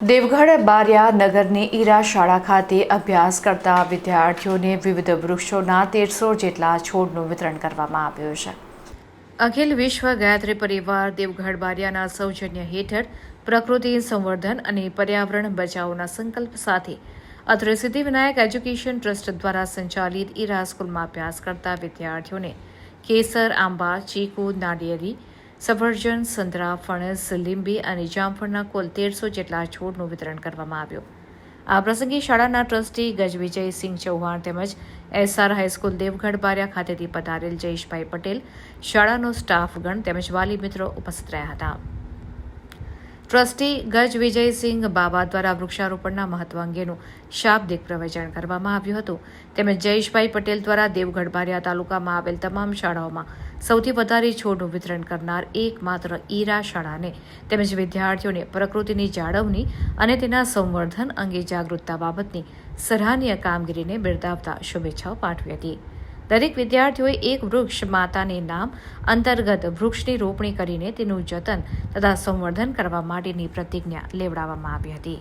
દેવગઢ, બારિયા નગરની ઈરા શાળા ખાતે અભ્યાસ કરતા વિદ્યાર્થીઓને વિવિધ વૃક્ષોના તેરસો જેટલા છોડનું વિતરણ કરવામાં આવ્યું છે. અખિલ વિશ્વ ગાયત્રી પરિવાર દેવગઢ, બારિયાના સૌજન્ય હેઠળ પ્રકૃતિ સંવર્ધન અને પર્યાવરણ બચાવોના સંકલ્પ સાથે અત્રે સિદ્ધિવિનાયક એજ્યુકેશન ટ્રસ્ટ દ્વારા સંચાલિત ઈરા સ્કૂલમાં અભ્યાસ કરતા વિદ્યાર્થીઓને કેસર, આંબા, ચીકુ નાળિયેરી સફરજન, સંતરા, ફણસ, લીંબી અને જામફળના કુલ તેરસો જેટલા છોડનું વિતરણ કરવામાં આવ્યું. આ પ્રસંગે શાળાના ટ્રસ્ટી ગજવિજયસિંહ ચૌહાણ તેમજ એસઆર હાઈસ્કૂલ દેવગઢ બારિયા ખાતેથી પધારેલ જયેશભાઈ પટેલ, શાળાનો સ્ટાફગણ તેમજ વાલી મિત્રો ઉપસ્થિત રહ્યા હતા. ટ્રસ્ટી ગજ વિજયસિંહ બાબા દ્વારા વૃક્ષારોપણના મહત્વ અંગેનું શાબ્દિક પ્રવચન કરવામાં આવ્યું હતું. તેમજ જયેશભાઈ પટેલ દ્વારા દેવગઢ બારિયા તાલુકામાં આવેલ તમામ શાળાઓમાં સૌથી વધારે છોડનું વિતરણ કરનાર એકમાત્ર ઈરા શાળાને તેમજ વિદ્યાર્થીઓને પ્રકૃતિની જાળવણી અને તેના સંવર્ધન અંગે જાગૃતતા બાબતની સરાહનીય કામગીરીને બિરદાવતા શુભેચ્છાઓ પાઠવી હતી. દરેક વિદ્યાર્થીઓએ એક વૃક્ષ માતાને નામ અંતર્ગત વૃક્ષની રોપણી કરીને તેનું જતન તથા સંવર્ધન કરવા માટેની પ્રતિજ્ઞા લેવડાવવામાં આવી હતી.